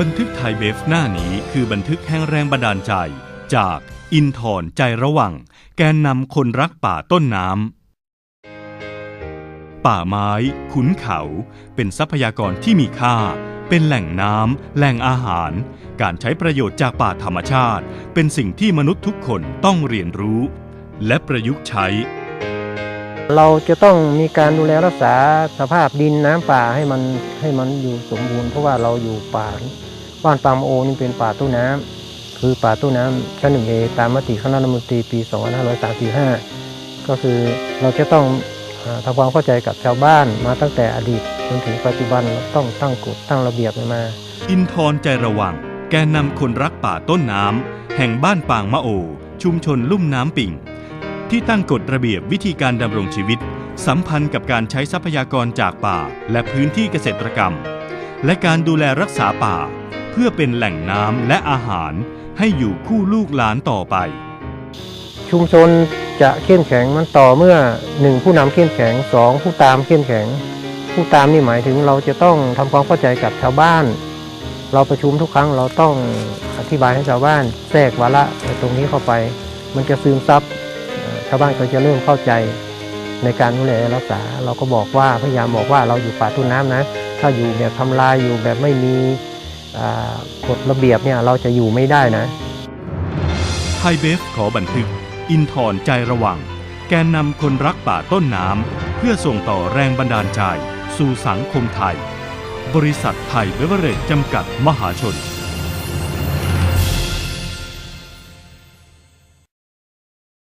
บันทึกไทยเบฟหน้านี้คือบันทึกแห่งแรงบันดาลใจ จากอินทร์ใจระวัง แกนนำคนรักป่าต้นน้ำป่าไม้ ขุนเขา เป็นทรัพยากรที่มีค่า เป็นแหล่งน้ำแหล่งอาหาร การใช้ประโยชน์จากป่าธรรมชาติ เป็นสิ่งที่มนุษย์ทุกคนต้องเรียนรู้ และประยุกต์ใช้ เราจะต้องมีการดูแลรักษาสภาพดินน้ำป่าให้มันให้มันอยู่สมบูรณ์เพราะว่าเราอยู่ป่า บ้านปามโอนี่เป็นป่าตู้น้ำคือป่าตู้น้ำชั้นหนึ่งเอตามมติคณะรัฐมนตรีปี 2535 ก็คือเราจะต้องอทำความเข้าใจกับชาวบ้านมาตั้งแต่อดีตจนถึงปัจจุบันต้องตั้งกฎตั้งระเบียบมา อินทร์ใจระวัง แกนนำคนรักป่าต้นน้ำแห่งบ้านปางมะโอ ชุมชนลุ่มน้ำปิ่ง ที่ตั้งกฎระเบียบวิธีการดำรงชีวิต สัมพันธ์กับการใช้ทรัพยากรจากป่า และพื้นที่เกษตรกรรม และการดูแลรักษาป่า เพื่อเป็นแหล่งน้ำและอาหารให้อยู่คู่ลูกหลานต่อไป ชุมชนจะเข้มแข็งมันต่อเมื่อหนึ่งผู้นำเข้มแข็งสองผู้ตามเข้มแข็ง ผู้ตามนี่หมายถึงเราจะต้องทำความเข้าใจกับชาวบ้าน เราประชุมทุกครั้งเราต้องอธิบายให้ชาวบ้านแทรกวาระตรงนี้เข้าไป มันจะซึมซับเอ่อชาวบ้านก็จะเริ่มเข้าใจในการดูแลรักษา เราก็บอกว่าพยายามบอกว่าเราอยู่ป่าต้นน้ำนะ ถ้าอยู่แบบทำลายอยู่แบบไม่มี กฎระเบียบเนี่ยเราจะอยู่ไม่ได้นะไทยเบฟขอบันทึก อินทร์ใจระวัง แกนนำคนรักป่าต้นน้ำเพื่อส่งต่อแรงบันดาลใจ สู่สังคมไทย บริษัทไทยเบเวอเรจจำกัดมหาชน